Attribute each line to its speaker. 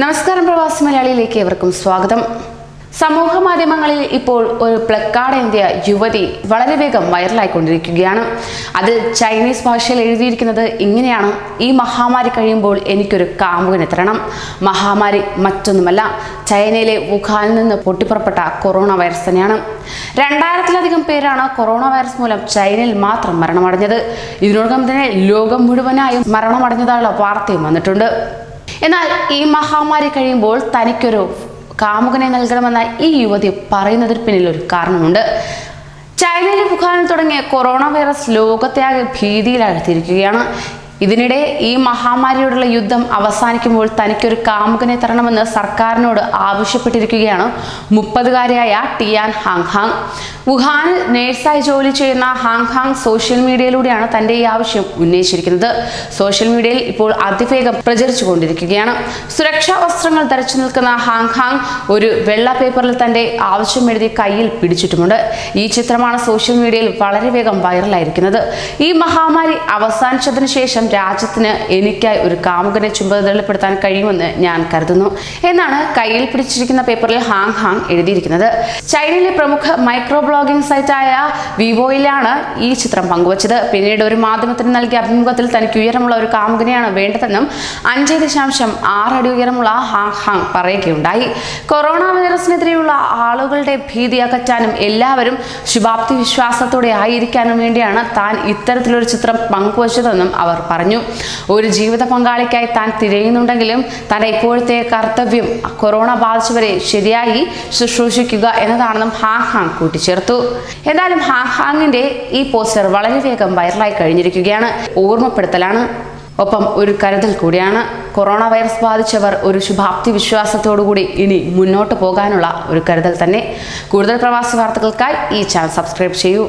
Speaker 1: നമസ്കാരം പ്രവാസി മലയാളിയിലേക്ക് ഏവർക്കും സ്വാഗതം. സമൂഹ മാധ്യമങ്ങളിൽ ഇപ്പോൾ ഒരു പ്ലക്കാർഡ് എന്തിയ യുവതി വളരെ വേഗം വൈറലായിക്കൊണ്ടിരിക്കുകയാണ്. അതിൽ ചൈനീസ് ഭാഷയിൽ എഴുതിയിരിക്കുന്നത് ഇങ്ങനെയാണ്. ഈ മഹാമാരി കഴിയുമ്പോൾ എനിക്കൊരു കാമുകനെ തരണം. മഹാമാരി മറ്റൊന്നുമല്ല ചൈനയിലെ വുഹാനിൽ നിന്ന് പൊട്ടിപ്പുറപ്പെട്ട കൊറോണ വൈറസ് തന്നെയാണ്. രണ്ടായിരത്തിലധികം പേരാണ് കൊറോണ വൈറസ് മൂലം ചൈനയിൽ മാത്രം മരണമടഞ്ഞത്. ഇതിനോടകം തന്നെ ലോകം മുഴുവനായും മരണമടഞ്ഞതായുള്ള വാർത്തയും വന്നിട്ടുണ്ട്. എന്നാൽ ഈ മഹാമാരി കഴിയുമ്പോൾ തനിക്കൊരു കാമുകനെ നൽകണമെന്ന ഈ യുവതി പറയുന്നതിന് പിന്നിൽ ഒരു കാരണമുണ്ട്. ചൈനയിലെ വുഹാനിൽ തുടങ്ങിയ കൊറോണ വൈറസ് ലോകത്തെയാകെ ഭീതിയിലാഴ്ത്തിയിരിക്കുകയാണ്. ഇതിനിടെ ഈ മഹാമാരിയോടുള്ള യുദ്ധം അവസാനിക്കുമ്പോൾ തനിക്കൊരു കാമുകനെ തരണമെന്ന് സർക്കാരിനോട് ആവശ്യപ്പെട്ടിരിക്കുകയാണ് മുപ്പതുകാരിയായ ടിയാൻ ഹാങ് ഹാങ് വുഹാനിൽ നേഴ്സായി ജോലി ചെയ്യുന്ന ഹാങ് ഹാങ് സോഷ്യൽ മീഡിയയിലൂടെയാണ് തന്റെ ഈ ആവശ്യം ഉന്നയിച്ചിരിക്കുന്നത്. സോഷ്യൽ മീഡിയയിൽ ഇപ്പോൾ അതിവേഗം പ്രചരിച്ചു കൊണ്ടിരിക്കുകയാണ് സുരക്ഷാ വസ്ത്രങ്ങൾ ധരിച്ചു നിൽക്കുന്ന ഹാങ് ഹാങ് ഒരു വെള്ള പേപ്പറിൽ തന്റെ ആവശ്യം എഴുതി കയ്യിൽ പിടിച്ചിട്ടുമുണ്ട്. ഈ ചിത്രമാണ് സോഷ്യൽ മീഡിയയിൽ വളരെ വേഗം വൈറലായിരിക്കുന്നത്. ഈ മഹാമാരി അവസാനിച്ചതിന് ശേഷം രാജ്യത്തിന് എനിക്കായി ഒരു കാമുകനെ ചുമതലപ്പെടുത്താൻ കഴിയുമെന്ന് ഞാൻ കരുതുന്നു എന്നാണ് കയ്യിൽ പിടിച്ചിരിക്കുന്ന പേപ്പറിൽ ഹാങ് ഹാങ് എഴുതിയിരിക്കുന്നത്. ചൈനയിലെ പ്രമുഖ മൈക്രോ ബ്ലോഗിംഗ് സൈറ്റായ വിവോയിലാണ് ഈ ചിത്രം പങ്കുവച്ചത്. പിന്നീട് ഒരു മാധ്യമത്തിന് നൽകിയ അഭിമുഖത്തിൽ തനിക്ക് ഉയരമുള്ള ഒരു കാമുകനെയാണ് വേണ്ടതെന്നും അഞ്ച് ദശാംശം ആറ് അടി ഉയരമുള്ള ഹാങ് ഹാങ് പറയുകയുണ്ടായി. കൊറോണ വൈറസിനെതിരെയുള്ള ആളുകളുടെ ഭീതി അകറ്റാനും എല്ലാവരും ശുഭാപ്തി വിശ്വാസത്തോടെ ആയിരിക്കാനും വേണ്ടിയാണ് താൻ ഇത്തരത്തിലൊരു ചിത്രം പങ്കുവച്ചതെന്നും അവർ പറഞ്ഞു. ഒരു ജീവിത പങ്കാളിക്കായി താൻ തിരയുന്നുണ്ടെങ്കിലും തന്റെ ഇപ്പോഴത്തെ കർത്തവ്യം കൊറോണ ബാധിച്ചവരെ ശരിയായി ശുശ്രൂഷിക്കുക എന്നതാണെന്നും ഹാങ് ഹാങ് കൂട്ടിച്ചേർത്തു. എന്തായാലും ഹാങ് ഹാങ്ങിന്റെ ഈ പോസ്റ്റർ വളരെ വേഗം വൈറലായി കഴിഞ്ഞിരിക്കുകയാണ്. ഓർമ്മപ്പെടുത്തലാണ്. ഒപ്പം ഒരു കരുതൽ കൂടിയാണ്. കൊറോണ വൈറസ് ബാധിച്ചവർ ഒരു ശുഭാപ്തി വിശ്വാസത്തോടുകൂടി ഇനി മുന്നോട്ട് പോകാനുള്ള ഒരു കരുതൽ തന്നെ. കൂടുതൽ പ്രവാസി വാർത്തകൾക്കായി ഈ ചാനൽ സബ്സ്ക്രൈബ് ചെയ്യൂ.